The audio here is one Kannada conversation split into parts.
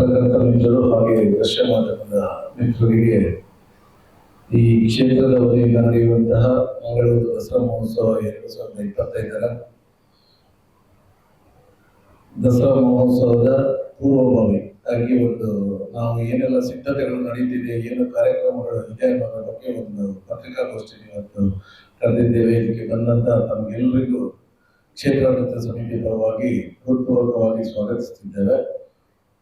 ಪತ್ರಕರ್ತ ಮಿತ್ರರು ಹಾಗೆ ದರ್ಶನ ಮಾಧ್ಯಮದ ಮಿತ್ರರಿಗೆ ಈ ಕ್ಷೇತ್ರದ ವತಿಯಿಂದ ನಡೆಯುವಂತಹ ಮಂಗಳೂರು ದಸರಾ ಮಹೋತ್ಸವ ಎರಡು ಸಾವಿರದ ಇಪ್ಪತ್ತೈದರ ದಸರಾ ಮಹೋತ್ಸವದ ಪೂರ್ವಭಾವಿ ಆಗಿ ಒಂದು ನಾವು ಏನೆಲ್ಲ ಸಿದ್ಧತೆಗಳು ನಡೀತಿದೆ, ಏನು ಕಾರ್ಯಕ್ರಮಗಳು ಇದೆ ಅನ್ನೋದ್ರ ಬಗ್ಗೆ ಒಂದು ಪತ್ರಿಕಾಗೋಷ್ಠಿ ಇವತ್ತು ಕರೆದಿದ್ದೇವೆ. ಇದಕ್ಕೆ ಬಂದಂತ ತಮಗೆಲ್ಲರಿಗೂ ಕ್ಷೇತ್ರಾಡಳಿತ ಸಮಿತಿ ಪರವಾಗಿ ಹೃತ್ಪೂರ್ವಕವಾಗಿ ಸ್ವಾಗತಿಸುತ್ತಿದ್ದೇವೆ.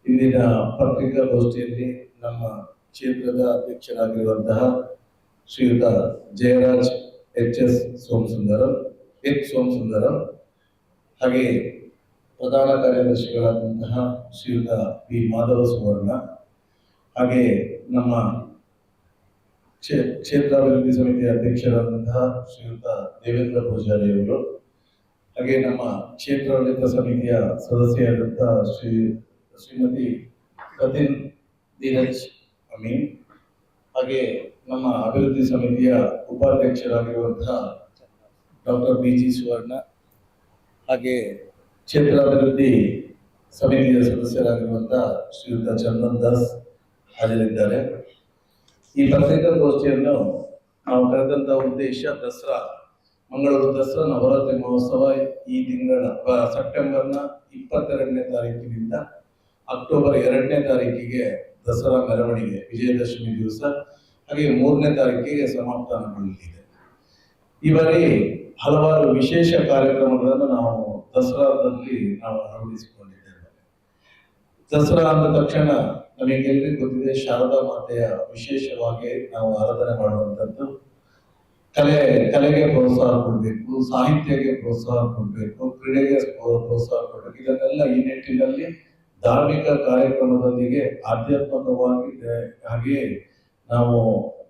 ಇಂದಿನ ಪತ್ರಿಕಾಗೋಷ್ಠಿಯಲ್ಲಿ ನಮ್ಮ ಕ್ಷೇತ್ರದ ಅಧ್ಯಕ್ಷರಾಗಿರುವಂತಹ Shriyuta Jayaraj H S Somasundaram, H. Somasundaram, ಹಾಗೆ ಪ್ರಧಾನ ಕಾರ್ಯದರ್ಶಿಗಳಾದಂತಹ ಶ್ರೀಯುತ ಪಿ ಮಾಧವ ಸುವರ್ಣ, ಹಾಗೆ ನಮ್ಮ ಕ್ಷೇ, ಕ್ಷೇತ್ರಾಭಿವೃದ್ಧಿ ಸಮಿತಿಯ ಅಧ್ಯಕ್ಷರಾದಂತಹ ಶ್ರೀಯುತ ದೇವೇಂದ್ರ ಪೂಜಾರಿ ಅವರು, ಹಾಗೆ ನಮ್ಮ ಕ್ಷೇತ್ರಾಡಳಿತ ಸಮಿತಿಯ ಸದಸ್ಯರಾದಂತಹ ಶ್ರೀ ಶ್ರೀಮತಿ ಕತಿನ್ ಧೀರಜ್ ಅಮೀನ್. ಹಾಗೆ ನಮ್ಮ ಅಭಿವೃದ್ಧಿ ಸಮಿತಿಯ ಉಪಾಧ್ಯಕ್ಷರಾಗಿರುವಂತಹ ಡಾಕ್ಟರ್ ಬಿ ಜಿ ಸುವರ್ಣ, ಹಾಗೆ ಕ್ಷೇತ್ರಾಭಿವೃದ್ಧಿ ಸಮಿತಿಯ ಸದಸ್ಯರಾಗಿರುವಂತಹ ಶ್ರೀಯುತ ಚಂದನ್ ದಾಸ್ ಹಾಜರಿದ್ದಾರೆ. ಈ ಪತ್ರಿಕಾಗೋಷ್ಠಿಯನ್ನು ನಾವು ಕರೆದಂತಹ ಉದ್ದೇಶ ದಸರಾ, ಮಂಗಳೂರು ದಸರಾ ನವರಾತ್ರಿ ಮಹೋತ್ಸವ ಈ ತಿಂಗಳ ಸೆಪ್ಟೆಂಬರ್ನ ಇಪ್ಪತ್ತೆರಡನೇ ತಾರೀಕಿನಿಂದ ಅಕ್ಟೋಬರ್ ಎರಡನೇ ತಾರೀಕಿಗೆ ದಸರಾ ಮೆರವಣಿಗೆ, ವಿಜಯದಶಮಿ ದಿವಸ. ಹಾಗೆ ಮೂರನೇ ತಾರೀಕಿಗೆ ಸಮಾಪ್ತಾನಗೊಳ್ಳಲಿದೆ. ಈ ಬಾರಿ ಹಲವಾರು ವಿಶೇಷ ಕಾರ್ಯಕ್ರಮಗಳನ್ನು ನಾವು ದಸರಾದಲ್ಲಿ ನಾವು ಅಳವಡಿಸಿಕೊಂಡಿದ್ದೇವೆ. ದಸರಾ ಅಂದ ತಕ್ಷಣ ನಮಗೆಲ್ಲರಿಗೂ ಗೊತ್ತಿದೆ, ಶಾರದಾ ಮಾತೆಯ ವಿಶೇಷವಾಗಿ ನಾವು ಆರಾಧನೆ ಮಾಡುವಂಥದ್ದು. ಕಲೆ, ಕಲೆಗೆ ಪ್ರೋತ್ಸಾಹ ಕೊಡಬೇಕು, ಸಾಹಿತ್ಯಕ್ಕೆ ಪ್ರೋತ್ಸಾಹ ಕೊಡಬೇಕು, ಕ್ರೀಡೆಗೆ ಪ್ರೋ- ಪ್ರೋತ್ಸಾಹ ಕೊಡಬೇಕು. ಇದನ್ನೆಲ್ಲ ಈ ನಿಟ್ಟಿನಲ್ಲಿ ಧಾರ್ಮಿಕ ಕಾರ್ಯಕ್ರಮದೊಂದಿಗೆ ಆಧ್ಯಾತ್ಮಿಕವಾಗಿ ಹಾಗೆ ನಾವು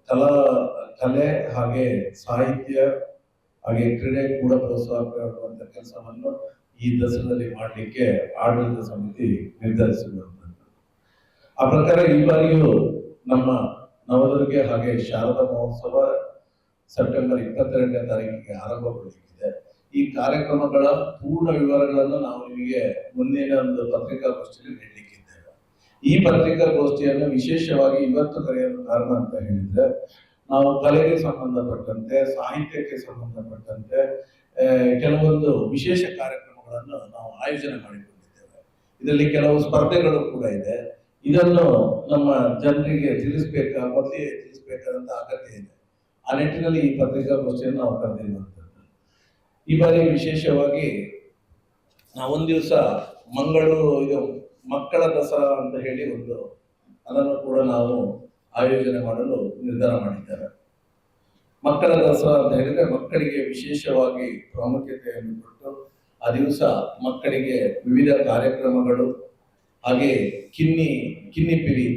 ಕಲಾ, ಕಲೆ ಹಾಗೆ ಸಾಹಿತ್ಯ ಹಾಗೆ ಕ್ರೀಡೆ ಕೂಡ ಪ್ರೋತ್ಸಾಹ ಕೆಲಸವನ್ನು ಈ ದಸರಾದಲ್ಲಿ ಮಾಡಲಿಕ್ಕೆ ಆಡಳಿತ ಸಮಿತಿ ನಿರ್ಧರಿಸಿರುವಂಥದ್ದು ಆ ಪ್ರಕಾರ ಈ ಬಾರಿಯೂ ನಮ್ಮ ನವದುರ್ಗೆ ಹಾಗೆ ಶಾರದಾ ಮಹೋತ್ಸವ ಸೆಪ್ಟೆಂಬರ್ ಇಪ್ಪತ್ತೆರಡನೇ ತಾರೀಕಿಗೆ ಆರಂಭಗೊಳ್ಳಲಿದೆ ಈ ಕಾರ್ಯಕ್ರಮಗಳ ಪೂರ್ಣ ವಿವರಗಳನ್ನು ನಾವು ನಿಮಗೆ ಮುಂದಿನ ಒಂದು ಪತ್ರಿಕಾಗೋಷ್ಠಿಯಲ್ಲಿ ನೀಡಲಿಕ್ಕಿದ್ದೇವೆ ಈ ಪತ್ರಿಕಾಗೋಷ್ಠಿಯನ್ನು ವಿಶೇಷವಾಗಿ ಇವತ್ತು ಕರೆಯಲು ಕಾರಣ ಅಂತ ಹೇಳಿದ್ರೆ, ನಾವು ಕಲೆಗೆ ಸಂಬಂಧಪಟ್ಟಂತೆ, ಸಾಹಿತ್ಯಕ್ಕೆ ಸಂಬಂಧಪಟ್ಟಂತೆ ಕೆಲವೊಂದು ವಿಶೇಷ ಕಾರ್ಯಕ್ರಮಗಳನ್ನು ನಾವು ಆಯೋಜನೆ ಮಾಡಿಕೊಂಡಿದ್ದೇವೆ. ಇದರಲ್ಲಿ ಕೆಲವು ಸ್ಪರ್ಧೆಗಳು ಕೂಡ ಇದೆ. ಇದನ್ನು ನಮ್ಮ ಜನರಿಗೆ ತಿಳಿಸ್ಬೇಕಾ ಮೊದಲೇ ತಿಳಿಸ್ಬೇಕಾದಂತ ಅಗತ್ಯ ಇದೆ. ಆ ನಿಟ್ಟಿನಲ್ಲಿ ಈ ಪತ್ರಿಕಾಗೋಷ್ಠಿಯನ್ನು ನಾವು ಕರೆದಿರುವಂಥದ್ದು. ಈ ಬಾರಿ ವಿಶೇಷವಾಗಿ ಒಂದು ದಿವಸ ಮಂಗಳೂರು ಇದು ಮಕ್ಕಳ ದಸರಾ ಅಂತ ಹೇಳಿ ಒಂದು ಅದನ್ನು ಕೂಡ ನಾವು ಆಯೋಜನೆ ಮಾಡಲು ನಿರ್ಧಾರ ಮಾಡಿದ್ದೇವೆ ಮಕ್ಕಳ ದಸರಾ ಅಂತ ಹೇಳಿದ್ರೆ ಮಕ್ಕಳಿಗೆ ವಿಶೇಷವಾಗಿ ಪ್ರಾಮುಖ್ಯತೆಯನ್ನು ಕೊಟ್ಟು ಆ ದಿವಸ ಮಕ್ಕಳಿಗೆ ವಿವಿಧ ಕಾರ್ಯಕ್ರಮಗಳು ಹಾಗೆ ಕಿನ್ನಿ ಕಿನ್ನಿಪಿರಿ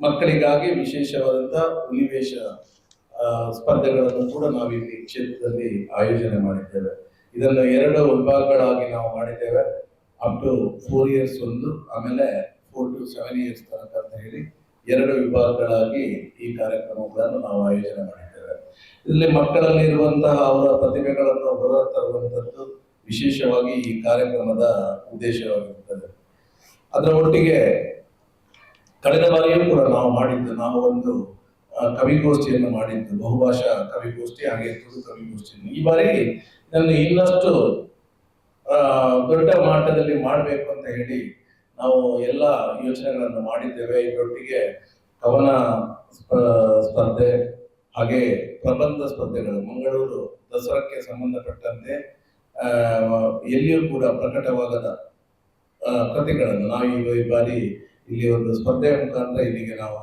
ಮಕ್ಕಳಿಗಾಗಿ ವಿಶೇಷವಾದಂಥ ಹುಲಿವೇಷ ಆ, ಸ್ಪರ್ಧೆಗಳನ್ನು ಕೂಡ ನಾವು ಇಲ್ಲಿ ಕ್ಷೇತ್ರದಲ್ಲಿ ಆಯೋಜನೆ ಮಾಡಿದ್ದೇವೆ. ಇದನ್ನು ಎರಡು ವಿಭಾಗಗಳಾಗಿ ನಾವು ಮಾಡಿದ್ದೇವೆ. ಅಪ್ ಟು ಫೋರ್ ಇಯರ್ಸ್ ಒಂದು, ಆಮೇಲೆ ಫೋರ್ ಟು ಸೆವೆನ್ ಇಯರ್ಸ್ ತನಕ ಅಂತ ಹೇಳಿ ಎರಡು ವಿಭಾಗಗಳಾಗಿ ಈ ಕಾರ್ಯಕ್ರಮಗಳನ್ನು ನಾವು ಆಯೋಜನೆ ಮಾಡಿದ್ದೇವೆ. ಇದರಲ್ಲಿ ಮಕ್ಕಳಲ್ಲಿ ಇರುವಂತಹ ಅವರ ಪ್ರತಿಭೆಗಳನ್ನು ಹೊರ ತರುವಂಥದ್ದು ವಿಶೇಷವಾಗಿ ಈ ಕಾರ್ಯಕ್ರಮದ ಉದ್ದೇಶವಾಗಿರುತ್ತದೆ. ಅದರ ಒಟ್ಟಿಗೆ ಕಳೆದ ಬಾರಿಯೂ ಕೂಡ ನಾವು ಮಾಡಿದ್ದು, ನಾವು ಒಂದು ಕವಿಗೋಷ್ಠಿಯನ್ನು ಮಾಡಿದ್ದು, ಬಹುಭಾಷಾ ಕವಿಗೋಷ್ಠಿ, ಹಾಗೆ ತುಳು ಕವಿಗೋಷ್ಠಿಯನ್ನು. ಈ ಬಾರಿ ನನ್ನ ಇನ್ನಷ್ಟು ದೊಡ್ಡ ಮಟ್ಟದಲ್ಲಿ ಮಾಡಬೇಕು ಅಂತ ಹೇಳಿ ನಾವು ಎಲ್ಲ ಯೋಚನೆಗಳನ್ನು ಮಾಡಿದ್ದೇವೆ. ಇದರೊಟ್ಟಿಗೆ ಕವನ ಸ್ಪರ್ಧೆ ಹಾಗೆ ಪ್ರಬಂಧ ಸ್ಪರ್ಧೆಗಳು, ಮಂಗಳೂರು ದಸರಾಕ್ಕೆ ಸಂಬಂಧಪಟ್ಟಂತೆ ಎಲ್ಲಿಯೂ ಕೂಡ ಪ್ರಕಟವಾಗದ ಕಥೆಗಳನ್ನು ನಾವು ಈ ಬಾರಿ ಇಲ್ಲಿ ಒಂದು ಸ್ಪರ್ಧೆಯ ಮುಖಾಂತರ ಇಲ್ಲಿಗೆ ನಾವು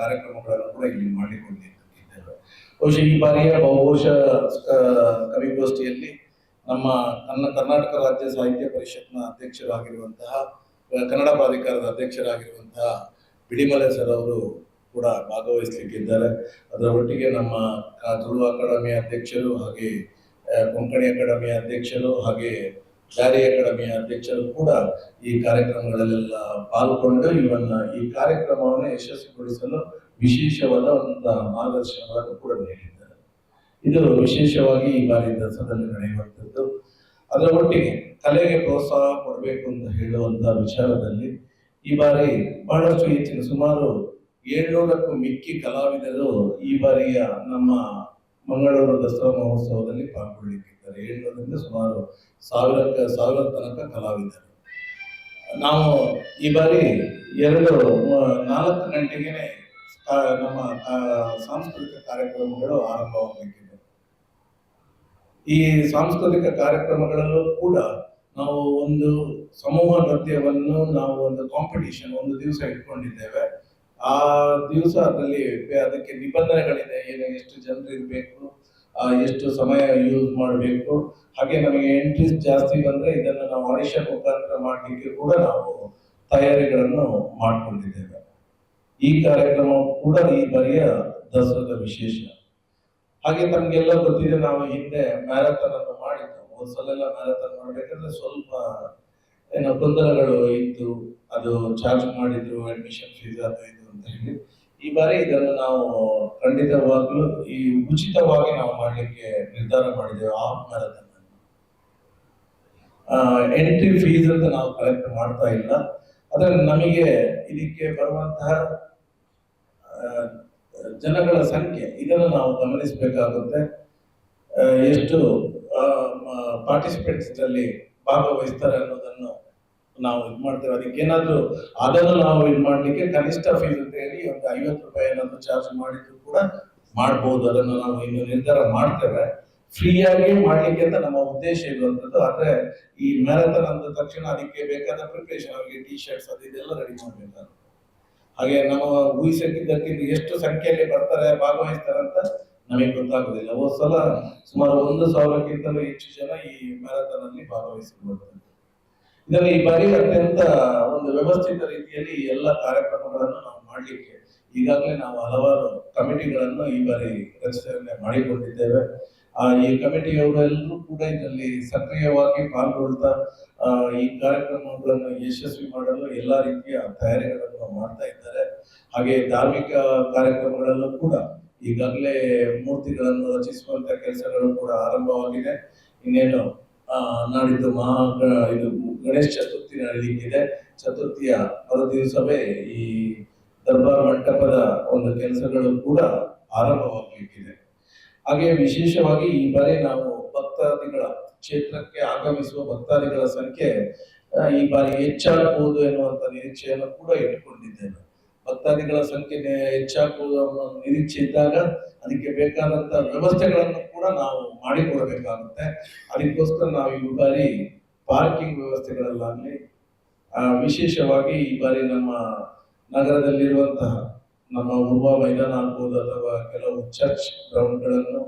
ಕಾರ್ಯಕ್ರಮಗಳನ್ನು ಕೂಡ ಇಲ್ಲಿ ಮಾಡಿಕೊಂಡಿದ್ದೇವೆ ಬಹುಶಃ ಈ ಬಾರಿಯ ಬಹುಶಃ ಕವಿಗೋಷ್ಠಿಯಲ್ಲಿ ನಮ್ಮ ಕನ್ನ ಕರ್ನಾಟಕ ರಾಜ್ಯ ಸಾಹಿತ್ಯ ಪರಿಷತ್ನ ಅಧ್ಯಕ್ಷರಾಗಿರುವಂತಹ, ಕನ್ನಡ ಪ್ರಾಧಿಕಾರದ ಅಧ್ಯಕ್ಷರಾಗಿರುವಂತಹ ಬಿಡಿಮಲೆ ಸರ್ ಅವರು ಕೂಡ ಭಾಗವಹಿಸಲಿಕ್ಕಿದ್ದಾರೆ. ಅದರ ಒಟ್ಟಿಗೆ ನಮ್ಮ ತುಳು ಅಕಾಡೆಮಿಯ ಅಧ್ಯಕ್ಷರು ಹಾಗೆ ಕೊಂಕಣಿ ಅಕಾಡೆಮಿಯ ಅಧ್ಯಕ್ಷರು ಹಾಗೆ ಬ್ಯಾರಿ ಅಕಾಡೆಮಿಯ ಅಧ್ಯಕ್ಷರು ಕೂಡ ಈ ಕಾರ್ಯಕ್ರಮಗಳಲ್ಲೆಲ್ಲ ಪಾಲ್ಗೊಂಡು ಇವನ್ನ ಈ ಕಾರ್ಯಕ್ರಮವನ್ನು ಯಶಸ್ವಿಗೊಳಿಸಲು ವಿಶೇಷವಾದ ಒಂದು ಮಾರ್ಗದರ್ಶನವನ್ನು ಕೂಡ ನೀಡಿದ್ದಾರೆ. ಇದು ವಿಶೇಷವಾಗಿ ಈ ಬಾರಿ ದಸರಾದಲ್ಲಿ ನಡೆಯುವಂಥದ್ದು. ಅದರ ಒಟ್ಟಿಗೆ ಕಲೆಗೆ ಪ್ರೋತ್ಸಾಹ ಕೊಡಬೇಕು ಅಂತ ಹೇಳುವಂತ ವಿಚಾರದಲ್ಲಿ ಈ ಬಾರಿ ಬಹಳಷ್ಟು ಹೆಚ್ಚಿನ ಸುಮಾರು ಏಳ್ನೂರಕ್ಕೂ ಮಿಕ್ಕಿ ಕಲಾವಿದರು ಈ ಬಾರಿಯ ನಮ್ಮ ಮಂಗಳೂರು ದಸರಾ ಮಹೋತ್ಸವದಲ್ಲಿ ಪಾಲ್ಗೊಳ್ಳಿಕ್ಕಿದ್ದಾರೆ ಏಳ್ನೂರರಿಂದ ಸುಮಾರು ಸಾವಿರ ಸಾವಿರ ತನಕ ಕಲಾವಿದರು. ನಾವು ಈ ಬಾರಿ ಎರಡು ನಾಲ್ಕು ಗಂಟೆಗೆ ನಮ್ಮ ಸಾಂಸ್ಕೃತಿಕ ಕಾರ್ಯಕ್ರಮಗಳು ಆರಂಭವಾಗಬೇಕಿದೆ. ಈ ಸಾಂಸ್ಕೃತಿಕ ಕಾರ್ಯಕ್ರಮಗಳಲ್ಲೂ ಕೂಡ ನಾವು ಒಂದು ಸಮೂಹ ನೃತ್ಯವನ್ನು ನಾವು ಒಂದು ಕಾಂಪಿಟಿಷನ್ ಒಂದು ದಿವಸ ಇಟ್ಕೊಂಡಿದ್ದೇವೆ. ಆ ದಿವಸ ಅದರಲ್ಲಿ, ಅದಕ್ಕೆ ನಿಬಂಧನೆಗಳಿದೆ. ಏನು ಎಷ್ಟು ಜನರು ಇರಬೇಕು ಎಷ್ಟು ಸಮಯ ಯೂಸ್ ಮಾಡಬೇಕು. ಹಾಗೆ ನಮಗೆ ಎಂಟ್ರೀಸ್ ಜಾಸ್ತಿ ಬಂದರೆ ಇದನ್ನು ನಾವು ಆಡಿಷನ್ ಮುಖಾಂತರ ಮಾಡಲಿಕ್ಕೆ ಕೂಡ ನಾವು ತಯಾರಿಗಳನ್ನು ಮಾಡಿಕೊಂಡಿದ್ದೇವೆ. ಈ ಕಾರ್ಯಕ್ರಮ ಕೂಡ ಈ ಬಾರಿಯ ದಸರದ ವಿಶೇಷ. ಹಾಗೆ ನಮಗೆಲ್ಲ ಗೊತ್ತಿದೆ, ನಾವು ಹಿಂದೆ ಮ್ಯಾರಥಾನ್ ಅನ್ನು ಮಾಡಿದ್ದು. ಒಂದ್ಸಲೆಲ್ಲ ಮ್ಯಾರಥಾನ್ ಮಾಡಬೇಕಂದ್ರೆ ಸ್ವಲ್ಪ, ಏನೋ ಗೊಂದಲಗಳು ಇತ್ತು. ಅದು ಚಾರ್ಜ್ ಮಾಡಿದ್ರು ಅಡ್ಮಿಷನ್ ಫೀಸ್ ಅದು ಇದು ಅಂತ ಹೇಳಿ. ಈ ಬಾರಿ ಇದನ್ನು ನಾವು ಖಂಡಿತವಾಗ್ಲೂ ಈ ಉಚಿತವಾಗಿ ನಾವು ಮಾಡಲಿಕ್ಕೆ ನಿರ್ಧಾರ ಮಾಡಿದ್ದೇವೆ, ಆ ಮ್ಯಾರಥಾನ್ ಎಂಟ್ರಿ ಫೀಸ್ ಅಂತ ನಾವು ಕಲೆಕ್ಟ್ ಮಾಡ್ತಾ ಇಲ್ಲ. ಆದರೆ ನಮಗೆ ಇದಕ್ಕೆ ಬರುವಂತಹ ಜನಗಳ ಸಂಖ್ಯೆ, ಇದನ್ನು ನಾವು ಗಮನಿಸಬೇಕಾಗುತ್ತೆ. ಎಷ್ಟು ಪಾರ್ಟಿಸಿಪೆಂಟ್ಸ್ ಅಲ್ಲಿ ಭಾಗವಹಿಸ್ತಾರೆ ಅನ್ನೋದನ್ನು ನಾವು ಇದು ಮಾಡ್ತೇವೆ ಅದಕ್ಕೆ ಏನಾದರೂ ಅದನ್ನು ನಾವು ಇದು ಮಾಡಲಿಕ್ಕೆ ಕನಿಷ್ಠ ಫೀಸ್ ಹೇಳಿ ಒಂದು ಐವತ್ತು ರೂಪಾಯಿ ಏನಾದ್ರು ಚಾರ್ಜ್ ಮಾಡಿದ್ರು ಕೂಡ ಮಾಡ್ಬೋದು. ಅದನ್ನು ನಾವು ಇನ್ನು ನಿರ್ಧಾರ ಮಾಡ್ತೇವೆ. ಫ್ರೀಯಾಗಿ ಮಾಡ್ಲಿಕ್ಕೆ ಅಂತ ನಮ್ಮ ಉದ್ದೇಶ ಇರುವಂತದ್ದು ಆದ್ರೆ ಈ ಮ್ಯಾರಥಾನ್ ಅಂದ ತಕ್ಷಣ ಅದಕ್ಕೆ ಬೇಕಾದ ಪ್ರಿಪರೇಷನ್ ಅವರಿಗೆ ಟಿ ಶರ್ಟ್ಸ್ ಅದು ಇದೆಲ್ಲ ರೆಡಿ ಮಾಡ್ಬೇಕಾಗುತ್ತೆ ಹಾಗೆ ನಮ್ಮ ಊಹಿಸಕ್ಕಿದ್ದಕ್ಕಿಂತ ಎಷ್ಟು ಸಂಖ್ಯೆಯಲ್ಲಿ ಬರ್ತಾರೆ, ಭಾಗವಹಿಸ್ತಾರೆ ಅಂತ ನಮಗೆ ಗೊತ್ತಾಗುದಿಲ್ಲ. ಒಂದ್ ಸಲ ಸುಮಾರು ಒಂದು ಸಾವಿರಕ್ಕಿಂತಲೂ ಹೆಚ್ಚು ಜನ ಈ ಮ್ಯಾರಥಾನ್ ಅಲ್ಲಿ ಭಾಗವಹಿಸಿರ್ಬೋದು ಇದನ್ನು ಈ ಬಾರಿ ಅತ್ಯಂತ ಒಂದು ವ್ಯವಸ್ಥಿತ ರೀತಿಯಲ್ಲಿ ಎಲ್ಲ ಕಾರ್ಯಕ್ರಮಗಳನ್ನು ಮಾಡ್ಲಿಕ್ಕೆ ಈಗಾಗಲೇ ನಾವು ಹಲವಾರು ಕಮಿಟಿಗಳನ್ನು ಈ ಬಾರಿ ರಚನೆ ಮಾಡಿಕೊಂಡಿದ್ದೇವೆ. ಆ, ಈ ಕಮಿಟಿಯವರೆಲ್ಲರೂ ಕೂಡ ಇದರಲ್ಲಿ ಸಕ್ರಿಯವಾಗಿ ಪಾಲ್ಗೊಳ್ತಾ ಈ ಕಾರ್ಯಕ್ರಮಗಳನ್ನು ಯಶಸ್ವಿ ಮಾಡಲು ಎಲ್ಲ ರೀತಿಯ ತಯಾರಿಗಳನ್ನು ಮಾಡ್ತಾ ಇದ್ದಾರೆ. ಹಾಗೆ ಧಾರ್ಮಿಕ ಕಾರ್ಯಕ್ರಮಗಳಲ್ಲೂ ಕೂಡ ಈಗಾಗಲೇ ಮೂರ್ತಿಗಳನ್ನು ರಚಿಸುವಂತಹ ಕೆಲಸಗಳು ಕೂಡ ಆರಂಭವಾಗಿದೆ. ಇನ್ನೇನು ನಾಡಿದ್ದು ಮಹಾ ಇದು ಗಣೇಶ ಚತುರ್ಥಿ ನಡೀಲಿಕ್ಕಿದೆ. ಚತುರ್ಥಿಯ ಮರು ದಿವಸವೇ ಈ ದರ್ಬಾರ್ ಮಂಟಪದ ಒಂದು ಕೆಲಸಗಳು ಕೂಡ ಆರಂಭವಾಗಲಿಕ್ಕಿದೆ. ಹಾಗೆ ವಿಶೇಷವಾಗಿ ಈ ಬಾರಿ ನಾವು ಭಕ್ತಾದಿಗಳ ಕ್ಷೇತ್ರಕ್ಕೆ ಆಗಮಿಸುವ ಭಕ್ತಾದಿಗಳ ಸಂಖ್ಯೆ ಈ ಬಾರಿ ಹೆಚ್ಚಾಗಬಹುದು ಎನ್ನುವಂತ ನಿರೀಕ್ಷೆಯನ್ನು ಕೂಡ ಇಟ್ಟುಕೊಂಡಿದ್ದೇನೆ. ಭಕ್ತಾದಿಗಳ ಸಂಖ್ಯೆ ಹೆಚ್ಚಾಗಬಹುದು ಅನ್ನೋ ನಿರೀಕ್ಷೆ ಇದ್ದಾಗ ಅದಕ್ಕೆ ಬೇಕಾದಂತ ವ್ಯವಸ್ಥೆಗಳನ್ನು ಕೂಡ ನಾವು ಮಾಡಿಕೊಡಬೇಕಾಗುತ್ತೆ. ಅದಕ್ಕೋಸ್ಕರ ನಾವು ಈ ಬಾರಿ ಪಾರ್ಕಿಂಗ್ ವ್ಯವಸ್ಥೆಗಳಲ್ಲಾಗಲಿ ವಿಶೇಷವಾಗಿ ಈ ಬಾರಿ ನಮ್ಮ ನಗರದಲ್ಲಿರುವಂತಹ ನಮ್ಮ ಉರ್ವ ಮೈದಾನ ಆಗ್ಬೋದು ಅಥವಾ ಕೆಲವು ಚರ್ಚ್ ಗ್ರೌಂಡ್ಗಳನ್ನು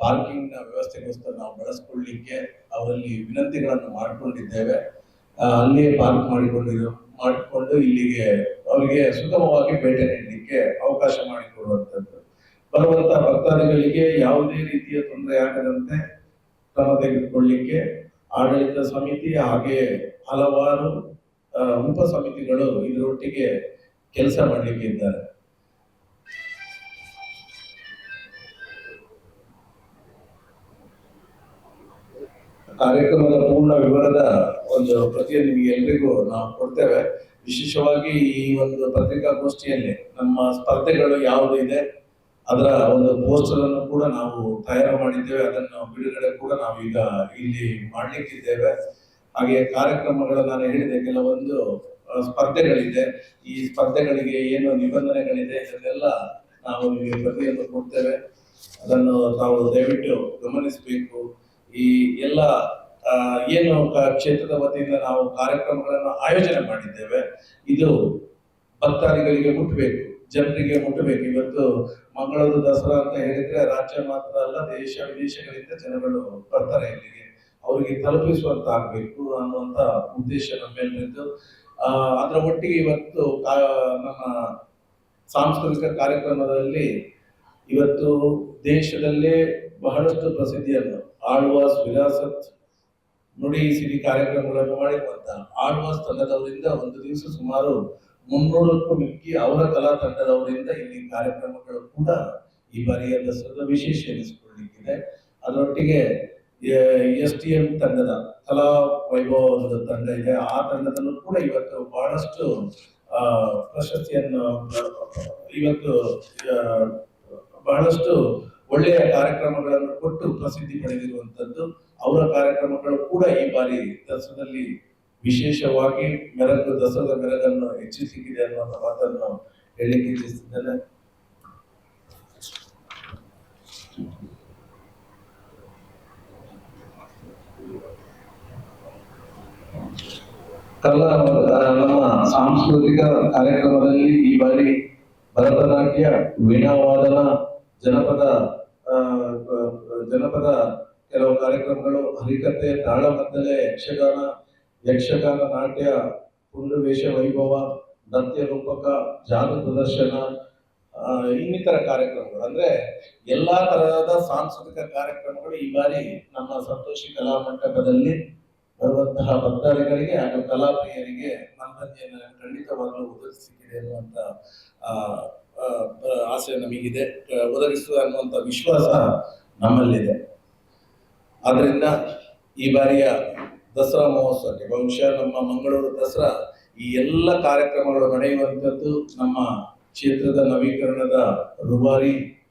ಪಾರ್ಕಿಂಗ್ನ ವ್ಯವಸ್ಥೆಗೋಸ್ಕರ ನಾವು ಬಳಸ್ಕೊಳ್ಳಿಕ್ಕೆ ಅವರಲ್ಲಿ ವಿನಂತಿಗಳನ್ನು ಮಾಡಿಕೊಂಡಿದ್ದೇವೆ. ಅಲ್ಲಿ ಪಾರ್ಕ್ ಮಾಡಿಕೊಂಡಿದ್ದು ಮಾಡಿಕೊಂಡು ಇಲ್ಲಿಗೆ ಅವರಿಗೆ ಸುಗಮವಾಗಿ ಭೇಟಿ ನೀಡಲಿಕ್ಕೆ ಅವಕಾಶ ಮಾಡಿಕೊಡುವಂಥದ್ದು. ಬರುವಂತಹ ಭಕ್ತಾದಿಗಳಿಗೆ ಯಾವುದೇ ರೀತಿಯ ತೊಂದರೆ ಆಗದಂತೆ ಕ್ರಮ ತೆಗೆದುಕೊಳ್ಳಿಕ್ಕೆ ಆಡಳಿತ ಸಮಿತಿ ಹಾಗೆ ಹಲವಾರು ಉಪ ಸಮಿತಿಗಳು ಇದರೊಟ್ಟಿಗೆ ಕೆಲಸ ಮಾಡಲಿಕ್ಕೆ ಇದ್ದಾರೆ. ಕಾರ್ಯಕ್ರಮದ ಪೂರ್ಣ ವಿವರದ ಒಂದು ಪ್ರತಿಯನ್ನು ನಿಮಗೆ ಎಲ್ರಿಗೂ ನಾವು ಕೊಡ್ತೇವೆ. ವಿಶೇಷವಾಗಿ ಈ ಒಂದು ಪತ್ರಿಕಾಗೋಷ್ಠಿಯಲ್ಲಿ ನಮ್ಮ ಸ್ಪರ್ಧೆಗಳು ಯಾವುದು ಇದೆ, ಅದರ ಒಂದು ಪೋಸ್ಟರ್ ಅನ್ನು ಕೂಡ ನಾವು ತಯಾರು ಮಾಡಿದ್ದೇವೆ. ಅದನ್ನು ಬಿಡುಗಡೆ ಕೂಡ ನಾವು ಈಗ ಇಲ್ಲಿ ಮಾಡಲಿಕ್ಕಿದ್ದೇವೆ. ಹಾಗೆ ಕಾರ್ಯಕ್ರಮಗಳು ನಾನು ಹೇಳಿದೆ, ಕೆಲವೊಂದು ಸ್ಪರ್ಧೆಗಳಿದೆ. ಈ ಸ್ಪರ್ಧೆಗಳಿಗೆ ಏನು ನಿಬಂಧನೆಗಳಿದೆ, ಇದನ್ನೆಲ್ಲ ನಾವು ನಿಮಗೆ ಪ್ರತಿಯನ್ನು ಕೊಡ್ತೇವೆ. ಅದನ್ನು ತಾವು ದಯವಿಟ್ಟು ಗಮನಿಸಬೇಕು. ಈ ಎಲ್ಲ ಏನು ಕ್ಷೇತ್ರದ ವತಿಯಿಂದ ನಾವು ಕಾರ್ಯಕ್ರಮಗಳನ್ನು ಆಯೋಜನೆ ಮಾಡಿದ್ದೇವೆ, ಇದು ಭಕ್ತಾದಿಗಳಿಗೆ ಮುಟ್ಟಬೇಕು, ಜನರಿಗೆ ಮುಟ್ಟಬೇಕು. ಇವತ್ತು ಮಂಗಳೂರು ದಸರಾ ಅಂತ ಹೇಳಿದ್ರೆ ರಾಜ್ಯ ಮಾತ್ರ ಅಲ್ಲ, ದೇಶ ವಿದೇಶಗಳಿಂದ ಜನಗಳು ಬರ್ತಾರೆ ಇಲ್ಲಿಗೆ. ಅವರಿಗೆ ತಲುಪಿಸುವಂತ ಆಗ್ಬೇಕು ಅನ್ನುವಂತ ಉದ್ದೇಶ ನಮ್ಮೆಲ್ಲರಿದ್ದು ಅದರ ಒಟ್ಟಿಗೆ ಇವತ್ತು ನಮ್ಮ ಸಾಂಸ್ಕೃತಿಕ ಕಾರ್ಯಕ್ರಮದಲ್ಲಿ ಇವತ್ತು ದೇಶದಲ್ಲೇ ಬಹಳಷ್ಟು ಪ್ರಸಿದ್ಧಿಯನ್ನು ಆಳ್ವಾಸ್ ವಿರಾಸತ್ ನುಡಿ ಸಿರಿ ಕಾರ್ಯಕ್ರಮಗಳನ್ನು ಮಾಡಿರುವಂತಹ ಆಳ್ವಾಸ್ ತಂಡದವರಿಂದ ಒಂದು ದಿವಸ ಸುಮಾರು ಮುನ್ನೂರಕ್ಕೂ ಮಿಕ್ಕಿ ಅವರ ಕಲಾ ತಂಡದವರಿಂದ ಇಲ್ಲಿ ಕಾರ್ಯಕ್ರಮಗಳು ಕೂಡ ಈ ಬಾರಿಯ ದಸರಾದ ವಿಶೇಷ ಎನಿಸಿಕೊಳ್ಳಿಕ್ಕಿದೆ ಅದರೊಟ್ಟಿಗೆ ಎಸ್ ಟಿ ಎಂ ತಂಡದ ಕಲಾ ವೈಭವ ಒಂದು ತಂಡ ಇದೆ. ಆ ತಂಡದಲ್ಲೂ ಕೂಡ ಇವತ್ತು ಬಹಳಷ್ಟು ಪ್ರಶಸ್ತಿಯನ್ನು, ಇವತ್ತು ಬಹಳಷ್ಟು ಒಳ್ಳೆಯ ಕಾರ್ಯಕ್ರಮಗಳನ್ನು ಕೊಟ್ಟು ಪ್ರಸಿದ್ಧಿ ಪಡೆದಿರುವಂತದ್ದು. ಅವರ ಕಾರ್ಯಕ್ರಮಗಳು ಕೂಡ ಈ ಬಾರಿ ದಸರಾದಲ್ಲಿ ವಿಶೇಷವಾಗಿ ಮೆರಗು, ದಸರಾದ ಮೆರಗನ್ನು ಹೆಚ್ಚಿಸಿದೆ ಅನ್ನುವಂಥ ಮಾತನ್ನು ಹೇಳಿಕೆ ಇಚ್ಛಿಸಿದ್ದೇನೆ ಕಲ್ಲ ನಮ್ಮ ಸಾಂಸ್ಕೃತಿಕ ಕಾರ್ಯಕ್ರಮದಲ್ಲಿ ಈ ಬಾರಿ ಭರತನಾಟ್ಯ ವೀಣಾವಾದನ ಜನಪದ ಜನಪದ ಕೆಲವು ಕಾರ್ಯಕ್ರಮಗಳು ಹರಿಕತೆ ತಾಳಮದ್ದಲೆ, ಯಕ್ಷಗಾನ ಯಕ್ಷಗಾನ ನಾಟ್ಯ ಪುಂಡು ವೇಷ ವೈಭವ, ನೃತ್ಯ ರೂಪಕ ಜಾದು ಪ್ರದರ್ಶನ ಇನ್ನಿತರ ಕಾರ್ಯಕ್ರಮಗಳು. ಅಂದ್ರೆ ಎಲ್ಲಾ ತರಹದ ಸಾಂಸ್ಕೃತಿಕ ಕಾರ್ಯಕ್ರಮಗಳು ಈ ಬಾರಿ ನಮ್ಮ ಸಂತೋಷಿ ಕಲಾ ಮಂಟಪದಲ್ಲಿ ಬರುವಂತಹ ಭಕ್ತಾದಿಗಳಿಗೆ ಹಾಗೂ ಕಲಾಪ್ರಿಯರಿಗೆ ಮನರಂಜನೆ ಖಂಡಿತವಾಗಲೂ ಆ, ಆ, ಆಸೆ ನಮಗಿದೆ. ಒದಗಿಸುವ ಅನ್ನುವಂತ ವಿಶ್ವಾಸ ನಮ್ಮಲ್ಲಿದೆ. ಆದ್ರಿಂದ ಈ ಬಾರಿಯ ದಸರಾ ಮಹೋತ್ಸವಕ್ಕೆ ಬಹುಶಃ ನಮ್ಮ ಮಂಗಳೂರು ದಸರಾ ಈ ಎಲ್ಲ ಕಾರ್ಯಕ್ರಮಗಳು ನಡೆಯುವಂಥದ್ದು ನಮ್ಮ ಕ್ಷೇತ್ರದ ನವೀಕರಣದ ರುಬಾರಿ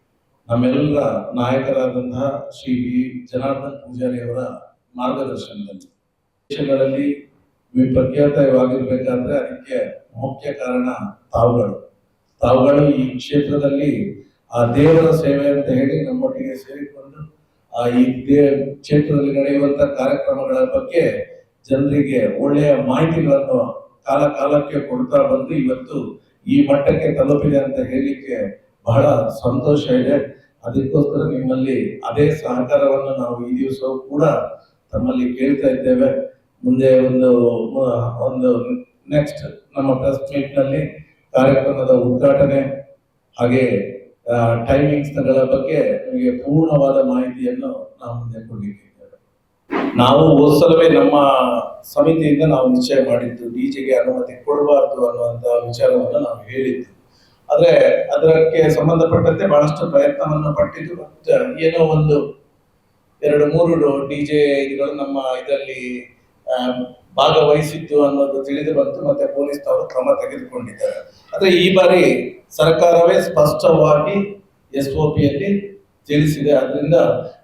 ನಮ್ಮೆಲ್ಲರ ನಾಯಕರಾದಂತಹ ಶ್ರೀ ವಿ ಜನಾರ್ದನ್ ಪೂಜಾರಿ ಅವರ ಮಾರ್ಗದರ್ಶನದಲ್ಲಿ. ದೇಶಗಳಲ್ಲಿ ವಿಪರ್ಯಾತವಾಗಿರ್ಬೇಕಾದ್ರೆ ಅದಕ್ಕೆ ಮುಖ್ಯ ಕಾರಣ ತಾವುಗಳು. ತಾವುಗಳು ಈ ಕ್ಷೇತ್ರದಲ್ಲಿ ಆ ದೇವರ ಸೇವೆ ಅಂತ ಹೇಳಿ ನಮ್ಮೊಟ್ಟಿಗೆ ಸೇರಿಕೊಂಡು ಆ ಈ ದೇ ಕ್ಷೇತ್ರದಲ್ಲಿ ನಡೆಯುವಂತ ಕಾರ್ಯಕ್ರಮಗಳ ಬಗ್ಗೆ ಜನರಿಗೆ ಒಳ್ಳೆಯ ಮಾಹಿತಿಗಳನ್ನು ಕಾಲ ಕಾಲಕ್ಕೆ ಕೊಡ್ತಾ ಬಂದು ಇವತ್ತು ಈ ಮಟ್ಟಕ್ಕೆ ತಲುಪಿದೆ ಅಂತ ಹೇಳಲಿಕ್ಕೆ ಬಹಳ ಸಂತೋಷ ಇದೆ. ಅದಕ್ಕೋಸ್ಕರ ನಿಮ್ಮಲ್ಲಿ ಅದೇ ಸಹಕಾರವನ್ನು ನಾವು ಈ ದಿವಸವೂ ಕೂಡ ತಮ್ಮಲ್ಲಿ ಕೇಳ್ತಾ ಇದ್ದೇವೆ. ಮುಂದೆ ಒಂದು ಒಂದು ನೆಕ್ಸ್ಟ್ ನಮ್ಮ ಪ್ರೆಸ್ ಮೀಟ್ನಲ್ಲಿ ಕಾರ್ಯಕ್ರಮದ ಉದ್ಘಾಟನೆ ಹಾಗೆ ಟೈಮಿಂಗ್ಸ್ಗಳ ಬಗ್ಗೆ ನಿಮಗೆ ಪೂರ್ಣವಾದ ಮಾಹಿತಿಯನ್ನು ನಾವು ಮುಂದೆ ಕೊಡಲಿಕ್ಕಿದ್ದೇವೆ. ನಾವು ಹೋದ್ಸಲವೇ ನಮ್ಮ ಸಮಿತಿಯಿಂದ ನಾವು ನಿಶ್ಚಯ ಮಾಡಿದ್ದು, ಡಿಜೆಗೆ ಅನುಮತಿ ಕೊಡಬಾರದು ಅನ್ನುವಂತ ವಿಚಾರವನ್ನು ನಾವು ಹೇಳಿದ್ದು. ಆದರೆ ಅದಕ್ಕೆ ಸಂಬಂಧಪಟ್ಟಂತೆ ಬಹಳಷ್ಟು ಪ್ರಯತ್ನವನ್ನು ಪಟ್ಟಿದ್ದು ಏನೋ ಒಂದು ಎರಡು, ಮೂರು ಡಿಜೆ ಇದುಗಳು ನಮ್ಮ ಇದರಲ್ಲಿ ಭಾಗವಹಿಸಿದ್ದು ಅನ್ನೋದು ತಿಳಿದು ಬಂತು, ಮತ್ತೆ ಪೊಲೀಸ್ನವರು ಕ್ರಮ ತೆಗೆದುಕೊಂಡಿದ್ದಾರೆ. ಆದ್ರೆ ಈ ಬಾರಿ ಸರ್ಕಾರವೇ ಸ್ಪಷ್ಟವಾಗಿ ಎಸ್ ಒ ಪಿಯಲ್ಲಿ ತಿಳಿಸಿದೆ. ಆದ್ರಿಂದ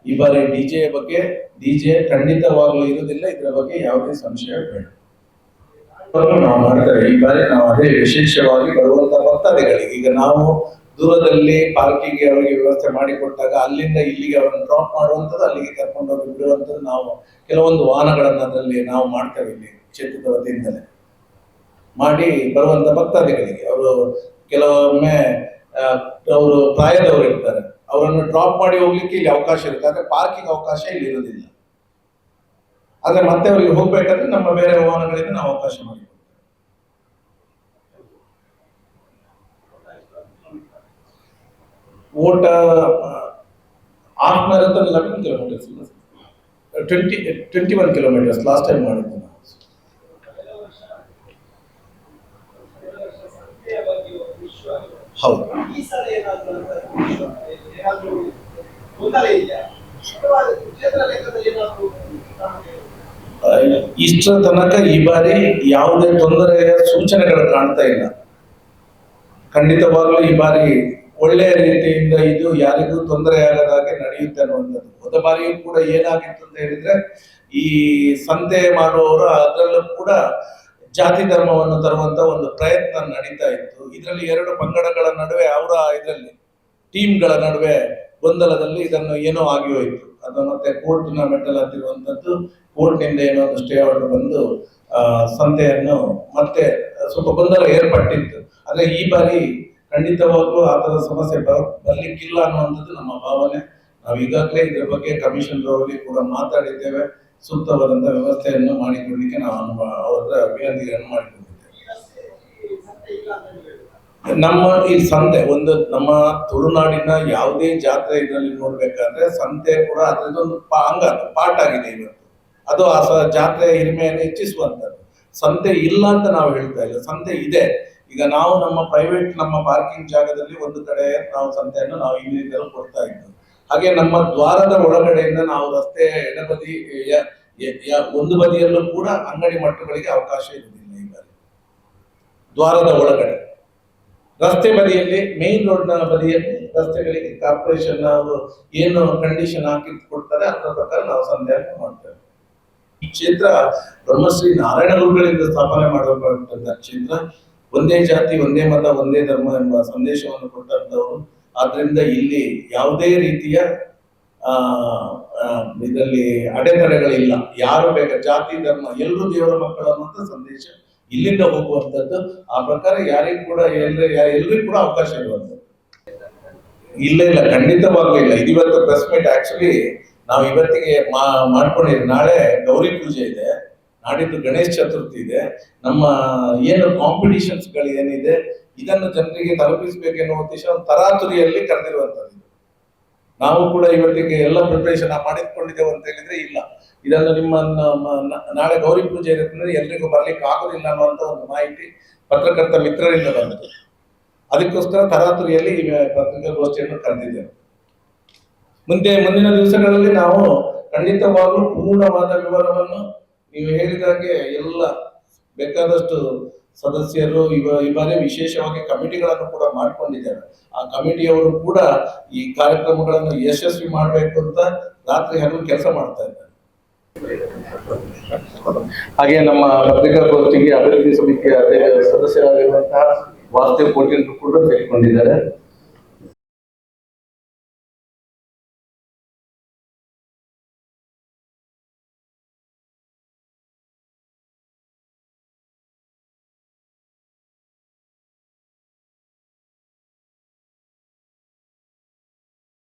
ಈ ಬಾರಿ ಡಿಜೆ ಬಗ್ಗೆ ಡಿಜೆ ಖಂಡಿತವಾಗಲೂ ಇರುವುದಿಲ್ಲ. ಇದರ ಬಗ್ಗೆ ಯಾವುದೇ ಸಂಶಯ ಬೇಡ. ನಾವು ಮಾಡ್ತೇವೆ ಈ ಬಾರಿ ನಾವು ಅದೇ ವಿಶೇಷವಾಗಿ ಬರುವಂತಹ ಭಕ್ತಾದಿಗಳಿಗೆ ಈಗ ನಾವು ದೂರದಲ್ಲಿ ಪಾರ್ಕಿಂಗ್ ಅವರಿಗೆ ವ್ಯವಸ್ಥೆ ಮಾಡಿಕೊಟ್ಟಾಗ ಅಲ್ಲಿಂದ ಇಲ್ಲಿಗೆ ಅವರನ್ನು ಡ್ರಾಪ್ ಮಾಡುವಂಥದ್ದು, ಅಲ್ಲಿಗೆ ಕರ್ಕೊಂಡು ಹೋಗಿ ಬಿಡುವಂಥದ್ದು ನಾವು ಕೆಲವೊಂದು ವಾಹನಗಳನ್ನು ಅದರಲ್ಲಿ ನಾವು ಮಾಡ್ತೇವೆ ಇಲ್ಲಿ ಕ್ಷೇತ್ರದ ವತಿಯಿಂದಲೇ. ಮಾಡಿ ಬರುವಂತ ಭಕ್ತಾದಿಗಳಿಗೆ. ಅವರು ಕೆಲವೊಮ್ಮೆ ಅವರು ಪ್ರಾಯದವರು ಇರ್ತಾರೆ. ಅವರನ್ನು ಡ್ರಾಪ್ ಮಾಡಿ ಹೋಗ್ಲಿಕ್ಕೆ ಇಲ್ಲಿ ಅವಕಾಶ ಇರುತ್ತೆ. ಆದ್ರೆ ಪಾರ್ಕಿಂಗ್ ಅವಕಾಶ ಇಲ್ಲಿ ಇರೋದಿಲ್ಲ. ಆದರೆ ಮತ್ತೆ ಅವರಿಗೆ ಹೋಗ್ಬೇಕಂದ್ರೆ ನಮ್ಮ ಬೇರೆ ವಾಹನಗಳಿಂದ ನಾವು ಅವಕಾಶ ಮಾಡಿಕೊಡ್ತೇವೆ. ಓಟ of marathon eleven kilometres twenty twenty one kilometres last time ಮಾಡಿದ್ದೆ ನಾವು ಹೌದು. ಅಂತ ಇಷ್ಟರ ತನಕ ಈ ಬಾರಿ ಯಾವುದೇ ತೊಂದರೆಯ ಸೂಚನೆಗಳು ಕಾಣ್ತಾ ಇಲ್ಲ. ಖಂಡಿತವಾಗ್ಲೂ ಈ ಬಾರಿ ಒಳ್ಳೆಯ ರೀತಿಯಿಂದ ಇದು ಯಾರಿಗೂ ತೊಂದರೆ ಆಗದ ಹಾಗೆ ನಡೆಯುತ್ತೆ ಅನ್ನುವಂಥದ್ದು. ಹೋದ ಬಾರಿಯೂ ಕೂಡ ಏನಾಗಿತ್ತು ಅಂತ ಹೇಳಿದ್ರೆ, ಈ ಸಂತೆ ಮಾಡುವವರು ಅದರಲ್ಲೂ ಕೂಡ ಜಾತಿ ಧರ್ಮವನ್ನು ತರುವಂತ ಒಂದು ಪ್ರಯತ್ನ ನಡೀತಾ ಇತ್ತು. ಇದರಲ್ಲಿ ಎರಡು ಪಂಗಡಗಳ ನಡುವೆ ಅವರ ಇದರಲ್ಲಿ ಟೀಮ್ಗಳ ನಡುವೆ ಗೊಂದಲದಲ್ಲಿ ಇದನ್ನು ಏನೋ ಆಗಿ ಹೋಯಿತು. ಅದು ಮತ್ತೆ ಕೋರ್ಟ್ನ ಮೆಟ್ಟಲ್ ಹತ್ತಿರುವಂತದ್ದು ಕೋರ್ಟ್ನಿಂದ ಏನೋ ಒಂದು ಸ್ಟೇ ಆರ್ಡರ್ ಬಂದು ಸಂತೆಯನ್ನು ಮತ್ತೆ ಸ್ವಲ್ಪ ಗೊಂದಲ ಏರ್ಪಟ್ಟಿತ್ತು. ಆದರೆ ಈ ಬಾರಿ ಖಂಡಿತವಾಗ್ಲೂ ಆ ಥರದ ಸಮಸ್ಯೆ ಬರ- ಬರ್ಲಿಕ್ಕಿಲ್ಲ ಅನ್ನುವಂಥದ್ದು ನಮ್ಮ ಭಾವನೆ. ನಾವು ಈಗಾಗಲೇ ಇದ್ರ ಬಗ್ಗೆ ಕಮಿಷನರ್ ಅವರಿಗೆ ಕೂಡ ಮಾತಾಡಿದ್ದೇವೆ. ಸೂಕ್ತವಾದಂತಹ ವ್ಯವಸ್ಥೆಯನ್ನು ಮಾಡಿಕೊಡ್ಲಿಕ್ಕೆ ನಾವು ಅನುಭವ ಅವರ ವಿನಂತಿಗಳನ್ನು ಮಾಡಿಕೊಂಡಿದ್ದೇವೆ ನಮ್ಮ ಈ ಸಂತೆ, ಒಂದು ನಮ್ಮ ತುಳುನಾಡಿನ ಯಾವುದೇ ಜಾತ್ರೆ ಇದರಲ್ಲಿ ನೋಡ್ಬೇಕಾದ್ರೆ ಸಂತೆ ಕೂಡ ಅದರಿಂದ ಒಂದು ಅಂಗ ಪಾಠ ಆಗಿದೆ ಇವತ್ತು. ಅದು ಆ ಜಾತ್ರೆಯ ಹಿರಿಮೆಯನ್ನು ಹೆಚ್ಚಿಸುವಂತದ್ದು ಸಂತೆ ಇಲ್ಲ ಅಂತ ನಾವು ಹೇಳ್ತಾ ಇಲ್ಲ. ಸಂತೆ ಇದೆ. ಈಗ ನಾವು ನಮ್ಮ ಪ್ರೈವೇಟ್ ನಮ್ಮ ಪಾರ್ಕಿಂಗ್ ಜಾಗದಲ್ಲಿ ಒಂದು ಕಡೆ ನಾವು ಸಂತೆಯನ್ನು ನಾವು ಈ ರೀತಿಯಲ್ಲಿ ಕೊಡ್ತಾ ಇದ್ದು ಹಾಗೆ ನಮ್ಮ ದ್ವಾರದ ಒಳಗಡೆಯಿಂದ ನಾವು ರಸ್ತೆ ಎಡಬದಿ ಒಂದು ಬದಿಯಲ್ಲೂ ಕೂಡ ಅಂಗಡಿ ಮಟ್ಟಗಳಿಗೆ ಅವಕಾಶ ಇರುವುದಿಲ್ಲ ಈಗ ದ್ವಾರದ ಒಳಗಡೆ. ರಸ್ತೆ ಬದಿಯಲ್ಲಿ ಮೇನ್ ರೋಡ್ನ ಬದಿಯಲ್ಲಿ ರಸ್ತೆಗಳಿಗೆ ಕಾರ್ಪೊರೇಷನ್ ಅವರು ಏನು ಕಂಡೀಷನ್ ಹಾಕಿ ಕೊಡ್ತಾರೆ ಅದರ ಪ್ರಕಾರ ನಾವು ಸಂಧ್ಯಾನ ಮಾಡ್ತೇವೆ. ಈ ಕ್ಷೇತ್ರ ಬ್ರಹ್ಮಶ್ರೀ ನಾರಾಯಣ ಗುರುಗಳಿಂದ ಸ್ಥಾಪನೆ ಮಾಡಬೇಕಾದಂತಹ ಕ್ಷೇತ್ರ. ಒಂದೇ ಜಾತಿ, ಒಂದೇ ಮತ, ಒಂದೇ ಧರ್ಮ ಎಂಬ ಸಂದೇಶವನ್ನು ಕೊಟ್ಟಂತವರು ಆದ್ರಿಂದ ಇಲ್ಲಿ ಯಾವುದೇ ರೀತಿಯ ಇದರಲ್ಲಿ ಅಡೆತಡೆಗಳಿಲ್ಲ. ಯಾರು ಬೇಕ ಜಾತಿ, ಧರ್ಮ, ಎಲ್ಲರೂ ದೇವರ ಮಕ್ಕಳು ಅನ್ನುವಂಥ ಸಂದೇಶ ಇಲ್ಲಿಂದ ಹೋಗುವಂಥದ್ದು. ಆ ಪ್ರಕಾರ ಯಾರಿಗೂ ಕೂಡ ಎಲ್ರಿ ಎಲ್ರಿಗೂ ಕೂಡ ಅವಕಾಶ ಇರುವಂಥದ್ದು. ಇಲ್ಲ ಇಲ್ಲ, ಖಂಡಿತವಾಗ್ಲೂ ಇಲ್ಲ. ಇದಿವತ್ತು ಪ್ರೆಸ್ ಮೀಟ್ ಆಕ್ಚುಲಿ ನಾವು ಇವತ್ತಿಗೆ ಮಾ ಮಾಡ್ಕೊಂಡಿದ್ದೀವಿ ನಾಳೆ ಗೌರಿ ಪೂಜೆ ಇದೆ. ನಾಡಿದ್ದು ಗಣೇಶ ಚತುರ್ಥಿ ಇದೆ. ನಮ್ಮ ಏನು ಕಾಂಪಿಟಿಷನ್ಸ್ಗಳು ಏನಿದೆ, ಇದನ್ನು ಜನರಿಗೆ ತಲುಪಿಸಬೇಕೆನ್ನುವ ಉದ್ದೇಶ ಒಂದು ತರಾತುರಿಯಲ್ಲಿ ಕರೆದಿರುವಂತದ್ದು ನಾವು ಕೂಡ ಇವತ್ತಿಗೆ ಎಲ್ಲ ಪ್ರಿಪರೇಷನ್ ಮಾಡಿದ್ಕೊಂಡಿದ್ದೇವೆ ಅಂತ ಹೇಳಿದ್ರೆ ಇಲ್ಲ. ಇದನ್ನು ನಿಮ್ಮ ನಾಳೆ ಗೌರಿ ಪೂಜೆ ಇರುತ್ತೆ ಎಲ್ರಿಗೂ ಬರ್ಲಿಕ್ಕೆ ಆಗೋದಿಲ್ಲ ಅನ್ನುವಂತ ಒಂದು ಮಾಹಿತಿ ಪತ್ರಕರ್ತ ಮಿತ್ರರಿಂದ ಬಂದಿದೆ. ಅದಕ್ಕೋಸ್ಕರ ತರಾತುರಿಯಲ್ಲಿ ಪತ್ರಿಕಾಗೋಷ್ಠಿಯನ್ನು ಕರೆದಿದ್ದೇವೆ. ಮುಂದೆ ಮುಂದಿನ ದಿವಸಗಳಲ್ಲಿ ನಾವು ಖಂಡಿತವಾಗ್ಲೂ ಪೂರ್ಣವಾದ ವಿವರವನ್ನು ನೀವು ಹೇಳಿದಾಗೆ ಎಲ್ಲ ಬೇಕಾದಷ್ಟು ಸದಸ್ಯರು ಇವ ಈ ಬಾರಿ ವಿಶೇಷವಾಗಿ ಕಮಿಟಿಗಳನ್ನು ಕೂಡ ಮಾಡಿಕೊಂಡಿದ್ದಾರೆ. ಆ ಕಮಿಟಿಯವರು ಕೂಡ ಈ ಕಾರ್ಯಕ್ರಮಗಳನ್ನು ಯಶಸ್ವಿ ಮಾಡಬೇಕು ಅಂತ ರಾತ್ರಿ ಹಗಲು ಕೆಲಸ ಮಾಡ್ತಾ ಇದ್ದಾರೆ. ಹಾಗೆ ನಮ್ಮ ಪತ್ರಿಕಾಗೋಷ್ಠಿಗೆ ಅಭಿವೃದ್ಧಿ ಸಮಿತಿಯ ಸದಸ್ಯರಾಗಿರುವಂತಹ ವಾಸ್ತವ ಕೋಟಿಯನ್ನು ಕೂಡ ಸೇರಿಕೊಂಡಿದ್ದಾರೆ.